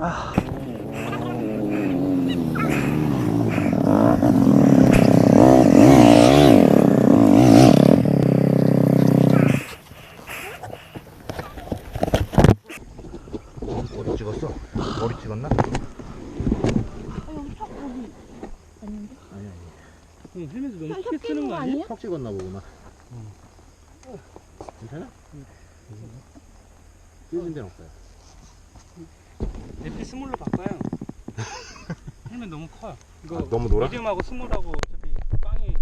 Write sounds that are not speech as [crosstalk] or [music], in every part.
아. 머리 찍었어? 머리 찍었나? 아니 아니 응, 헬멧을 너무 크게 쓰는 거 아니야? 턱 찍었나 보구나 응. 괜찮아? 응. 찢은 데는 없어요 내피 스물로 바꿔요. [laughs] 헬멧 너무 커요. 이거 아, 너무 노라? 미디움하고 스물하고 어차피 빵이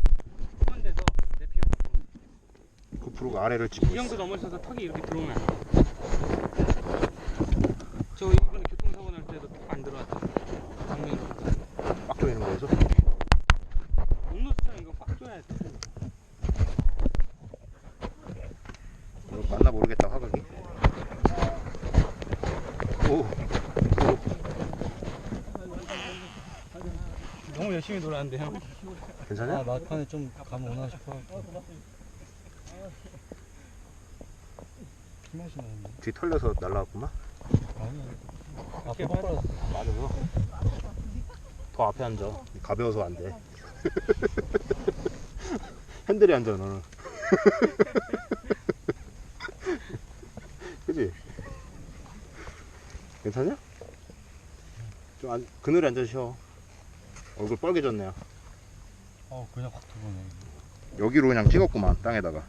소환돼서 내피가 바꿔. 그 프로가 아래를 찍고 이 있어. 정도 넘어서서 턱이 이렇게 들어오면 안 돼. 저 이번에 교통사고 날 때도 안 들어왔죠. 정면 빡 조이는 거여서. 온노스처럼 이거 꽉 줘야 돼. 어, 맞나 모르겠다 화각이. 오. 너무 열심히 놀았는데요. 괜찮아? 아, 막판에 좀 가면 오나 싶어. 피맛이 나는데. 뒤 털려서 날라왔구만. 아니. 앞에 뻑 맞아서. 더 앞에 앉아. 가벼워서 안 돼. [laughs] 핸들에 앉아 너는. [laughs] 그지? 괜찮냐? 좀 안, 그늘에 앉아 쉬어. 얼굴 빨개졌네요. 어, 그냥 확 들어오네. 여기로 그냥 찍었구만 땅에다가.